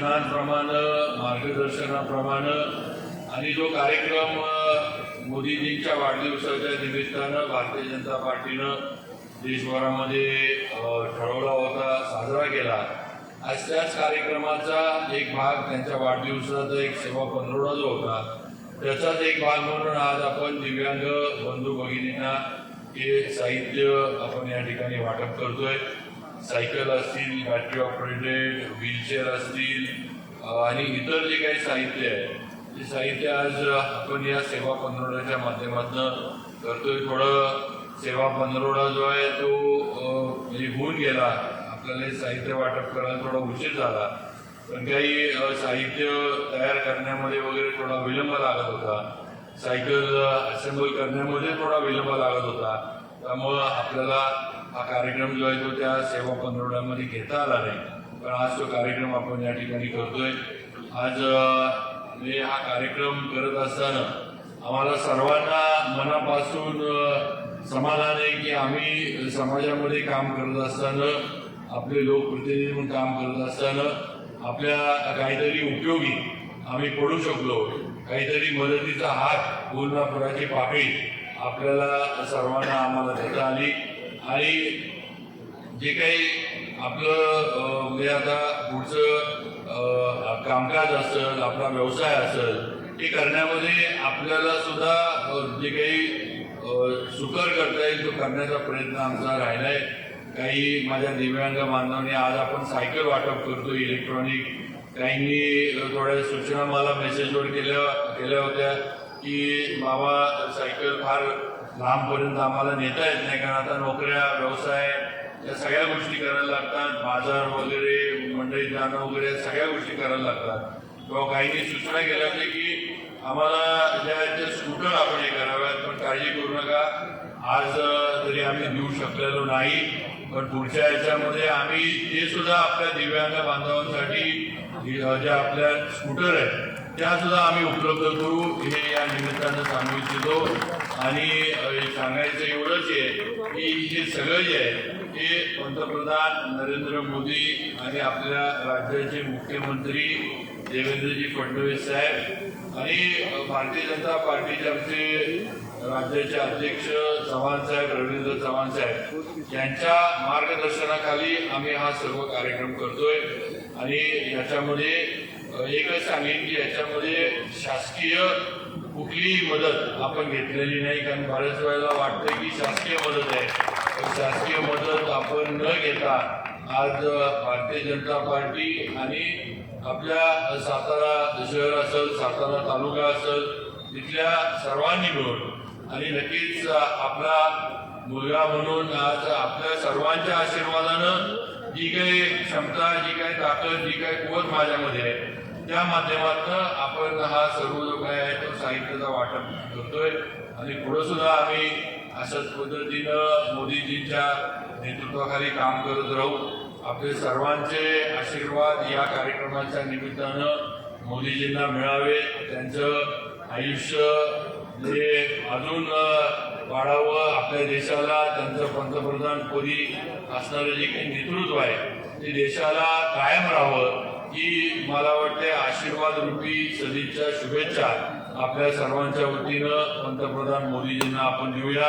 सूचनांप्रमाणे मार्गदर्शनाप्रमाणे आणि जो कार्यक्रम मोदीजींच्या वाढदिवसाच्या निमित्तानं भारतीय जनता पार्टीनं देशभरामध्ये ठरवला होता साजरा केला. आज त्याच कार्यक्रमाचा एक भाग त्यांच्या वाढदिवसाचा एक सेवा पंधरवडा जो होता त्याचाच एक भाग म्हणून आज आपण दिव्यांग बंधू भगिनींना हे साहित्य आपण या ठिकाणी वाटप करतोय. सायकल असतील बॅटरी ऑपरेटेड व्हीलचेअर असतील आणि इतर जे काही साहित्य आहे ते साहित्य आज आपण या सेवा पंधरवड्याच्या माध्यमातून करतोय. थोडं सेवा पंधरवडा जो आहे तो म्हणजे होऊन गेला. आपल्याला हे साहित्य वाटप करायला थोडा उशीर झाला. पण काही साहित्य तयार करण्यामध्ये वगैरे थोडा विलंब लागत होता. सायकल असेंबल करण्यामध्ये थोडा विलंब लागत होता. त्यामुळं आपल्याला हा कार्यक्रम जो आहे तो त्या सेवा पंधरवड्यामध्ये घेता आला नाही. पण आज तो कार्यक्रम आपण या ठिकाणी करतोय. आज मी हा कार्यक्रम करत असताना आम्हाला सर्वांना मनापासून समाधान आहे की आम्ही समाजामध्ये काम करत असताना आपले लोकप्रतिनिधी म्हणून काम करत असताना आपल्या काहीतरी उपयोगी आम्ही पडू शकलो. काहीतरी मदतीचा हात पूर्णापुराची पाकळी आपल्याला सर्वांना आम्हाला देता आली. आणि जे काही आपलं म्हणजे आता पुढचं कामकाज असेल आपला व्यवसाय असेल ते करण्यामध्ये आपल्याला सुद्धा जे काही सुकर करता येईल तो करण्याचा प्रयत्न आमचा राहिला आहे काही माझ्या दिव्यांग बांधवांनी आज आपण सायकल वाटप करतो इलेक्ट्रॉनिक. काहींनी थोड्या सूचना मला मेसेजवर केल्या केल्या होत्या. की बाबा सायकल फार लांबपर्यंत आम्हाला नेता येत नाही कारण आता नोकऱ्या व्यवसाय या सगळ्या गोष्टी करायला लागतात. बाजार वगैरे मंडळी जाणं वगैरे सगळ्या गोष्टी करायला लागतात. किंवा काहींनी सूचना केल्या होत्या की आम्हाला ज्या आहेत स्कूटर आपण हे कराव्यात पण काळजी करू नका. आज तरी आम्ही देऊ शकलेलो नाही. पण पुढच्या याच्यामध्ये आम्ही ते सुद्धा आपल्या दिव्यांग बांधवांसाठी ज्या आपल्या स्कूटर आहेत त्या सुद्धा आम्ही उपलब्ध करू. हे या निमित्तानं सांगू इच्छितो. आणि सांगायचं एवढंच आहे की हे सगळं जे आहे हे पंतप्रधान नरेंद्र मोदी आणि आपल्या राज्याचे मुख्यमंत्री देवेंद्रजी फडणवीस साहेब आणि भारतीय जनता पार्टीचे आमचे राज्याचे अध्यक्ष चव्हाण साहेब रवींद्र चव्हाण साहेब यांच्या मार्गदर्शनाखाली आम्ही हा सर्व कार्यक्रम करतोय. आणि याच्यामध्ये एकच सांगेन की याच्यामध्ये शासकीय कुठलीही मदत आपण घेतलेली नाही कारण बऱ्याच वेळेला वाटतं की शासकीय मदत आहे. शासकीय मदत आपण न घेता आज भारतीय जनता पार्टी आणि आपल्या सातारा शहर असेल सातारा तालुका असेल तिथल्या सर्वांनी मिळून आणि नक्कीच आपला मुलगा म्हणून आज आपल्या सर्वांच्या आशीर्वादानं जी काही क्षमता जी काही ताकद जी काही कुवत माझ्यामध्ये आहे त्या माध्यमातून आपण हा सर्व जो काय आहे तो साहित्याचा वाटप करतोय. आणि पुढे सुद्धा आम्ही अशाच पद्धतीनं मोदीजींच्या नेतृत्वाखाली काम करत राहू. आपले सर्वांचे आशीर्वाद या कार्यक्रमाच्या निमित्तानं मोदीजींना मिळावे त्यांचं आयुष्य जे अजून वाढावं आपल्या देशाला त्यांचं पंतप्रधान पदी असणारं जे काही नेतृत्व आहे ते देशाला कायम राहावं ही मला वाटते आशीर्वाद रूपी सदिच्छा शुभेच्छा आपल्या सर्वांच्या वतीनं पंतप्रधान मोदीजींना आपण देऊया.